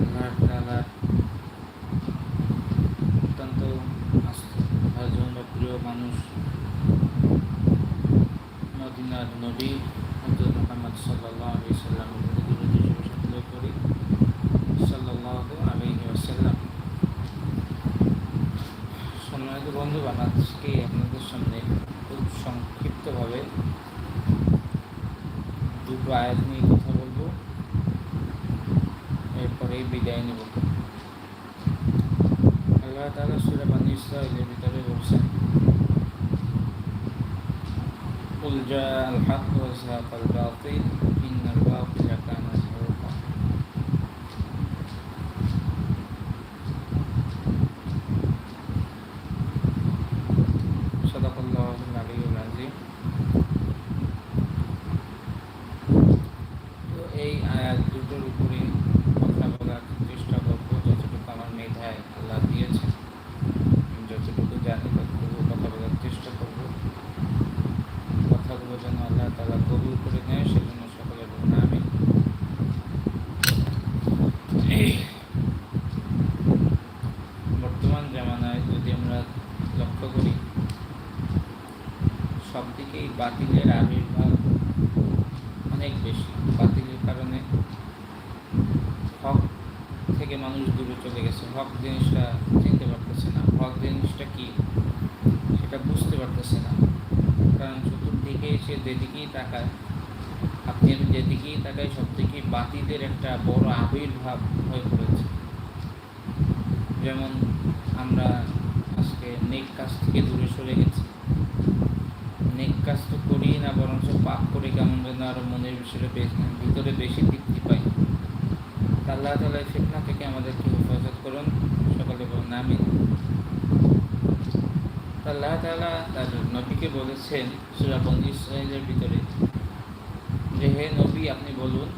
আল্লাহ তালার অত্যন্ত ভাজন বা প্রিয় মানুষ। মদিনার নবী হজরত মোহাম্মদ সাল্লাহ আলি সাল্লামের করি। সাল্লাহ আলহি আসাল্লাম সম্মানিত বন্ধুগণ, আজকে আপনাদের সামনে খুব সংক্ষিপ্তভাবে দুটো আয়াত নিয়ে এরপরেই বিদায় নেব আল্লাহ তালা সুরা বানী ইসরায়েলের ভিতরে বলছেন قل جاء الحق وزهق الباطل إن الباطل কি? সেটা বুঝতে পারতেছে না। কারণ চতুর্দিকে সে যেদিকেই তাকায়, আপনি আমি যেদিকেই তাকাই সব থেকে বাতিলের একটা বড় আবির্ভাব হয়ে পড়েছে। যেমন আমরা আজকে নেক কাজ থেকে দূরে সরে গেছি। নেক কাজ তো করি না, বরঞ্চ পাপ করে কেমন যেন আরও মনের বিষয়ে ভিতরে বেশি তৃপ্তি পাই। আল্লাহ তালা ফিতনা থেকে আমাদেরকে হেফাজত করুন। সকালে বলুন আমি আল্লাহ তালা তার নবীকে বলেছেন সুরাবন ইসরায়েলের ভিতরে, যে হে নবী, আপনি বলুন,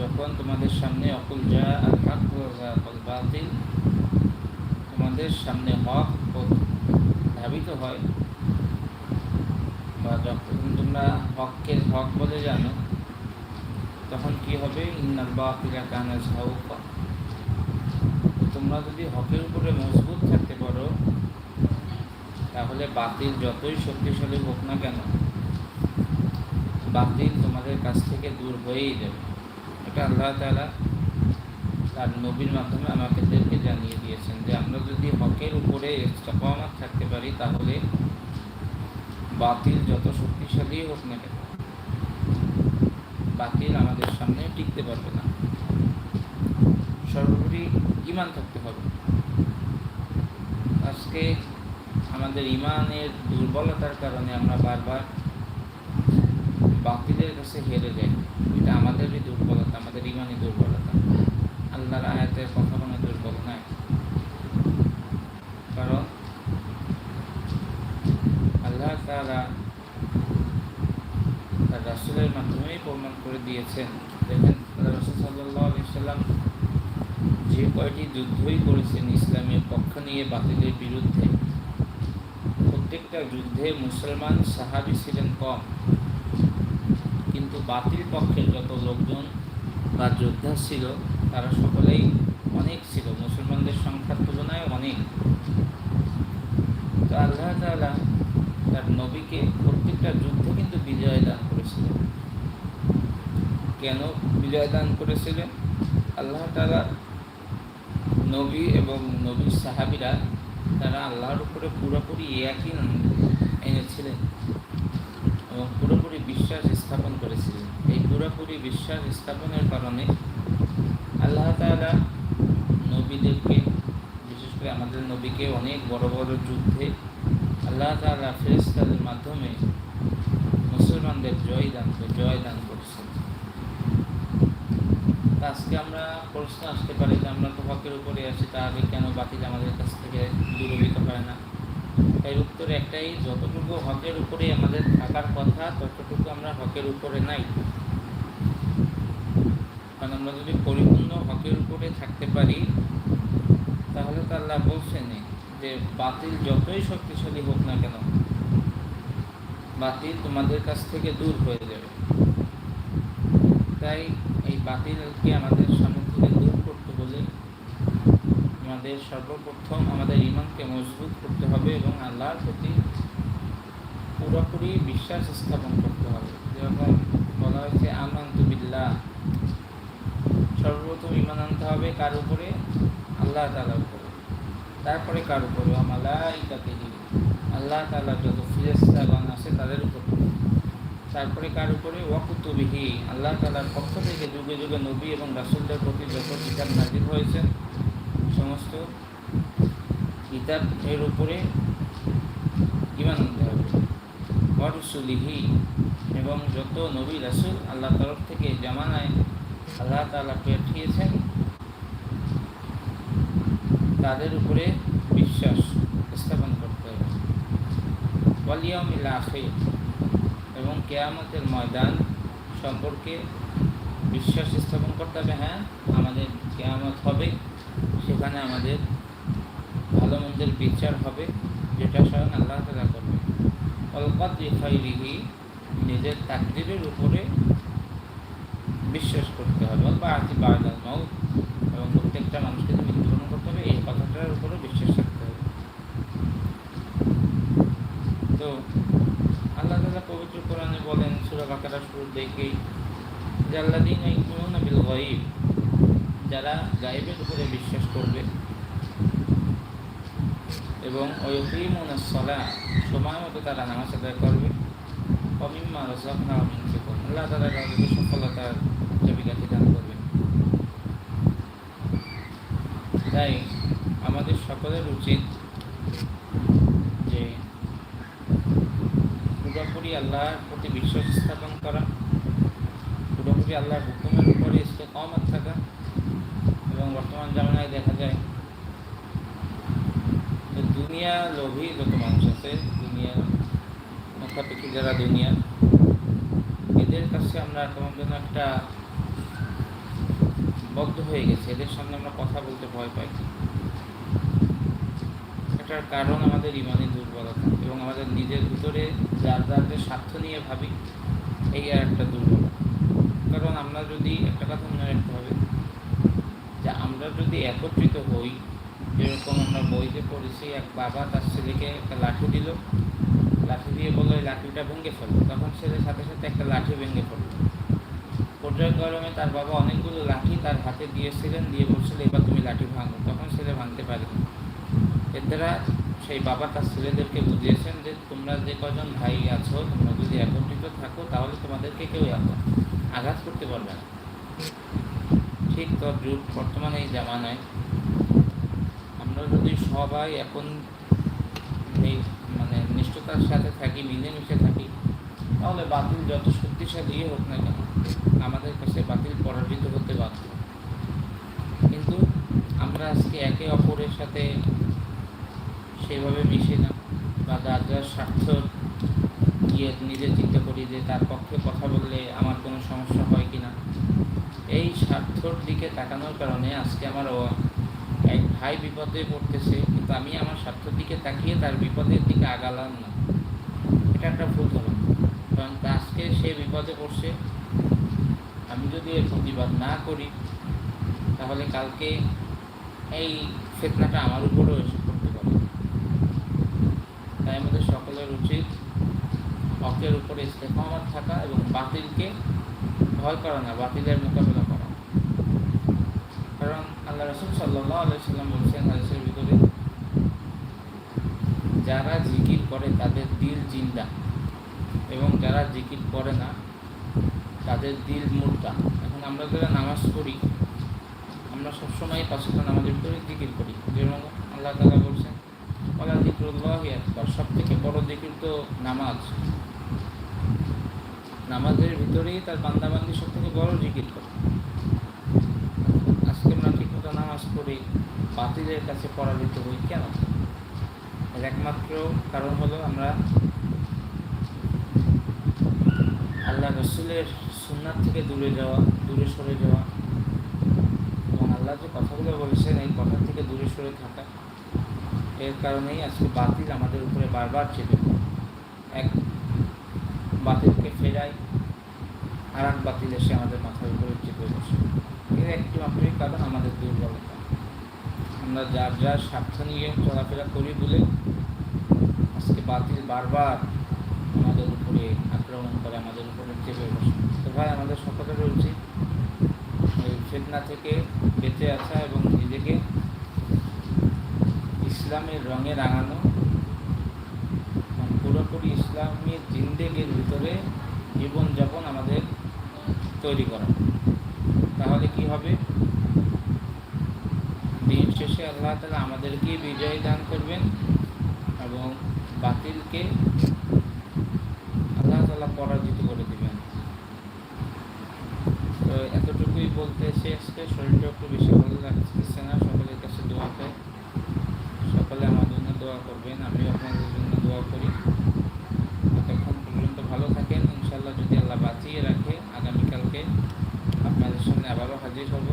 যখন তোমাদের সামনে অকুল যা আর হক বাতিল, তোমাদের সামনে হক ধাবিত হয়, বা যখন তোমরা হককে হক বলে জানো, তখন কি হবে? ইন্নাল বাতিলা কানা ঝাউকা তোমরা যদি হকের উপরে মজবুত থাকতে পারো, তাহলে বাতিল যতই শক্তিশালী হোক না কেন, বাতিল তোমাদের কাছ থেকে দূর হয়েই যাবে। এটা আল্লাহ তালা তার নবীর মাধ্যমে আমাদেরকে জানিয়ে দিয়েছেন যে, আমরা যদি হকের উপরে ইস্তকামাত থাকতে পারি, তাহলে বাতিল যত শক্তিশালী হোক না কেন, বাতিল আমাদের সামনে টিকতে পারবে না। সর্বোপরি ইমান থাকতে হবে। আজকে আমাদের ইমানের দুর্বলতার কারণে আমরা বারবার বাতিলের কাছে হেরে যাই। এটা আমাদেরই দুর্বলতা, আমাদের ইমানই দুর্বলতা। আল্লাহর আয়াতের কথা কোনো দুর্বল নয় কারণ আল্লাহ তারা তার রাসুলের মাধ্যমেই প্রমাণ করে দিয়েছেন। দেখেন রসুল সাল্লাহ সাল্লাম যে কয়টি যুদ্ধই করেছেন ইসলামের পক্ষ নিয়ে বাতিলের বিরুদ্ধে? প্রত্যেকটা যুদ্ধে মুসলমান সাহাবি ছিলেন কম। কিন্তু বাতিল পক্ষের যত লোকজন বা যোদ্ধা ছিল, তারা সকলেই অনেক ছিল। মুসলমানদের সংখ্যার তুলনায় অনেক। তো আল্লাহ তালা তার নবীকে প্রত্যেকটা যুদ্ধে কিন্তু বিজয় দান করেছিলেন। কেন বিজয় দান করেছিলেন? আল্লাহ তাআলা নবী এবং নবীর সাহাবিরা তারা আল্লাহর উপরে পুরোপুরি একই এনেছিলেন এবং পুরোপুরি বিশ্বাস স্থাপন করেছিলেন। এই পুরোপুরি বিশ্বাস স্থাপনের কারণে আল্লাহ তাআলা নবীদেরকে, বিশেষ করে আমাদের নবীকে অনেক বড় বড় যুদ্ধে আল্লাহ তাআলা ফেরেশতাদের মাধ্যমে মুসলমানদের জয় দান জয় দান তা আজকে আমরা প্রশ্ন আসতে পারি যে আমরা তো হকের উপরে আছি তাহলে কেন বাতিল আমাদের কাছ থেকে দূরীভূত হয় না? এর উত্তর একটাই, যতটুকু হকের উপরে আমাদের থাকার কথা, ততটুকু আমরা হকের উপরে নাই। কারণ আমরা যদি পরিপূর্ণ হকের উপরে থাকতে পারি, তাহলে তো আল্লাহ বলছেনই যে বাতিল যতই শক্তিশালী হোক না কেন, বাতিল তোমাদের কাছ থেকে দূর হয়ে যাবে। তাই এই বাতিলকে আমাদের সামনে থেকে দূর করতে হলে আমাদের সর্বপ্রথম আমাদের ইমানকে মজবুত করতে হবে এবং আল্লাহর প্রতি পুরোপুরি বিশ্বাস স্থাপন করতে হবে। যেরকম বলা হয়েছে, আমান্তু বিল্লাহ। সর্বপ্রথম ইমান আনতে হবে কার উপরে? আল্লাহ তালার উপরে। তারপরে কার উপরে? আমালাইকাতে আল্লাহ তালার যত ফিরেস্তাগণ আছে তাদের উপরে। তারপরে কার উপরে? ওয়াকুতুবিহি আল্লাহ তালার পক্ষ থেকে যুগে যুগে নবী এবং রাসুলদের প্রতি যত কিতাব নাজির হয়েছে, সমস্ত কিতাব এর উপরে ইমান আনতে হবে। ওয়ারুসুলিহি, এবং যত নবী রাসুল আল্লাহ তরফ থেকে জামানায় আল্লাহ তালা পাঠিয়েছেন, তাদের উপরে বিশ্বাস স্থাপন করতে হবে। ওয়ালিয়ামিল আখির। কেয়ামতের ময়দান সম্পর্কে বিশ্বাস স্থাপন করতে হবে হ্যাঁ? আমাদের কেয়ামত হবে, সেখানে আমাদের ভালো মন্দের বিচার হবে, যেটা স্বয়ং আল্লাহ তালা করবে অলকাত রিফাইরিহি নিজের তাকদিরের উপরে বিশ্বাস করতে হবে। বা আতি বায়দাল মাউত, এবং প্রত্যেকটা মানুষকে মৃত্যুবরণ করতে হবে, এই কথাটার উপরে বিশ্বাস রাখতে হবে। তো পবিত্র কোরআনে বলেন, সুরা বাকারা শুরুর দেখেই জাল্লাদিন বিল গাইব যারা গাইবের উপরে বিশ্বাস করবে। এবং সলা সময় মতো তারা নামাজ আদায় করবে। অমিম্মা রসাফনা অমিনফিকুন আল্লাহ তালা তাদেরকে সফলতার চাবিকাঠি দান করবেন। তাই আমাদের সকলের উচিত যে পুরোপুরি আল্লাহর প্রতি বিশ্বাস স্থাপন করা। পুরোপুরি আল্লাহর হুকুমের উপরে কমত থাকা। এবং বর্তমান জামানায় দেখা যায় দুনিয়া লোভী যত মানুষ আছে, দুনিয়া মুখাপেক্ষি যারা দুনিয়া, এদের কাছে আমরা কেমন যেন একটা বদ্ধ হয়ে গেছে। এদের সামনে আমরা কথা বলতে ভয় পাই। এটার কারণ আমাদের ইমানি দুর্বলতা এবং আমাদের নিজের ভিতরে যার যাদের স্বার্থ নিয়ে ভাবি, এই আর একটা দুর্বলতা। কারণ আমরা যদি একটা কথা মনে রাখতে হবে, যে আমরা যদি একত্রিত হই, যেরকম আমরা বইতে পড়েছি, এক বাবা তার ছেলেকে একটা লাঠি দিল, লাঠি দিয়ে বলল, এই লাঠিটা ভেঙে ফেলো। তখন ছেলের সাথে সাথে একটা লাঠি ভেঙে ফেলল পর্যায়ক্রমে তার বাবা অনেকগুলো লাঠি তার হাতে দিয়েছিলেন, দিয়ে বলছিল, এবার তুমি লাঠি ভাঙো। তখন ছেলে ভাঙতে পারেনি এর দ্বারা সেই বাবা তার ছেলেদেরকে বুঝিয়েছেন যে তোমরা যে কজন ভাই আছো, তোমরা যদি একত্রিত থাকো, তাহলে তোমাদেরকে কেউ আঘাত করতে পারবে না। ঠিক যুগ, বর্তমানে এই জামানায়। আমরা যদি সবাই এখন মানে নিষ্ঠতার সাথে থাকি, মিলেমিশে থাকি, তাহলে বাতিল যত শক্তিশালী হোক না কেন, আমাদের কাছে বাতিল পরাজিত হতে বাধ্য। কিন্তু আমরা আজকে একে অপরের সাথে সেভাবে মিশি না। বা যার যার স্বার্থ গিয়ে নিজে চিন্তা করি যে তার পক্ষে কথা বললে আমার কোনো সমস্যা হয় কি না এই স্বার্থর দিকে তাকানোর কারণে আজকে আমার এক ভাই বিপদে পড়তেছে, কিন্তু আমি আমার স্বার্থের দিকে তাকিয়ে তার বিপদের দিকে আগালাম না। এটা একটা ভুল ধরন কারণ আজকে সে বিপদে পড়ছে। আমি যদি এর প্রতিবাদ না করি, তাহলে কালকে এই ফেতনাটা আমার উপরেও এসে তাই আমাদের সকলের উচিত হকের উপরে ইস্তেফামাত থাকা এবং বাতিলকে ভয় করা না, বাতিলের মোকাবেলা করা। কারণ আল্লাহ রসুল সাল্লাহ আলাইসাল্লাম বলছেন হাদিসের ভিতরে, যারা জিকির করে তাদের দিল জিন্দা এবং যারা জিকির করে না, তাদের দিল মুর্দা। এখন আমরা যারা নামাজ পড়ি, আমরা সবসময় পাঁচটা নামাজের ভিতরে জিকির করি। যেমন আল্লাহ তালা আল্লাহ জিক্রুল্লাহ আকবর সব থেকে বড় জিকির তো নামাজ। নামাজের ভিতরেই তার বান্দাবান্দি সব থেকে বড় জিকির করে। আজকে আমরা ঠিকমতো নামাজ পড়ি, বাতিলের কাছে পরাজিত হই কেন? এর একমাত্র কারণ হলো আমরা আল্লাহ রসুলের সুন্নার থেকে দূরে যাওয়া, দূরে সরে যাওয়া। এবং আল্লাহ যে কথাগুলো বলেছেন, এই কথা থেকে দূরে সরে থাকা। এর কারণেই আজকে বাতিল আমাদের উপরে বারবার চেপে এক বাতিলকে ফেরাই আর এক বাতিল এসে আমাদের মাথার উপরে চেপে বসে। এর একটি মাত্রই কারণ আমাদের দুর্বলতা। আমরা যার যার স্বার্থ নিয়ে চলাফেরা করি বলে আজকে বাতিল বারবার আমাদের উপরে আক্রমণ করে, আমাদের উপরে চেপে বসে। তো ভাই, আমাদের সকলের উচিত ফেতনা থেকে বেঁচে আসা এবং নিজেকে ইসলামের রঙে রাঙানো পুরোপুরি ইসলামের জিন্দেগির ভিতরে জীবনযাপন আমাদের তৈরি করা। তাহলে কি হবে? দিন শেষে আল্লাহ তালা আমাদেরকে বিজয় দান করবেন এবং বাতিলকে আল্লাহ তালা পরাজিত করে দিবেন। তো এতটুকুই বলতে এসে শরীরটা একটু বেশি ভালো লাগতেছে না সকলের কাছে দোয়া চাই সকলে আমার জন্য দোয়া করবেন আমি আপনাদের জন্য দোয়া করি। ততক্ষণ পর্যন্ত ভালো থাকেন ইনশাল্লাহ যদি আল্লাহ বাঁচিয়ে রাখে, আগামীকালকে আপনাদের সামনে আবারও হাজির হব।